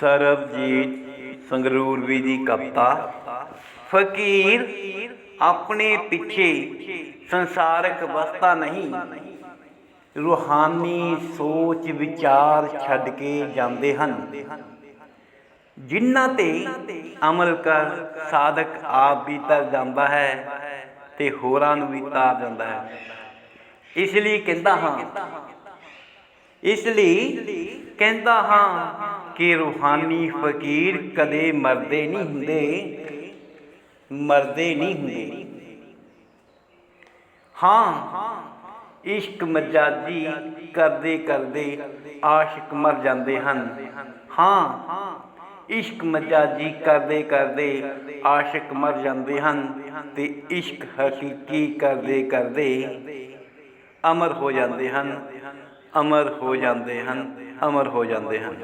ਸਰਬਜੀਤ ਸੰਗਰੂਰਵੀ ਦੀ ਕਵਿਤਾ, ਫਕੀਰ ਆਪਣੇ ਪਿੱਛੇ ਸੰਸਾਰਕ ਵਸਤਾ ਨਹੀਂ। ਰੂਹਾਨੀ ਸੋਚ ਵਿਚਾਰ ਛੱਡ ਕੇ ਜਾਂਦੇ ਹਨ। ਜਿਨ੍ਹਾਂ ਤੇ ਅਮਲ ਕਰ ਸਾਧਕ ਆਪ ਵੀ ਤਰ ਜਾਂਦਾ ਹੈ ਤੇ ਹੋਰਾਂ ਨੂੰ ਵੀ ਤਾਰ ਜਾਂਦਾ ਹੈ। ਇਸ ਲਈ ਕਹਿੰਦਾ ਹਾਂ, ਇਸ ਲਈ ਕਹਿੰਦਾ ਹਾਂ ਕਿ ਰੂਹਾਨੀ ਫਕੀਰ ਕਦੇ ਮਰਦੇ ਨਹੀਂ ਹੁੰਦੇ। ਮਰਦੇ ਨਹੀਂ ਹੁੰਦੇ। ਹਾਂ, ਇਸ਼ਕ ਮਜਾਜੀ ਕਰਦੇ ਕਰਦੇ ਆਸ਼ਿਕ ਮਰ ਜਾਂਦੇ ਹਨ। ਹਾਂ, ਇਸ਼ਕ ਮਜਾਜੀ ਕਰਦੇ ਕਰਦੇ ਆਸ਼ਿਕ ਮਰ ਜਾਂਦੇ ਹਨ ਤੇ ਇਸ਼ਕ ਹਕੀਕੀ ਕਰਦੇ ਕਰਦੇ ਅਮਰ ਹੋ ਜਾਂਦੇ ਹਨ। ਅਮਰ ਹੋ ਜਾਂਦੇ ਹਨ। ਅਮਰ ਹੋ ਜਾਂਦੇ ਹਨ।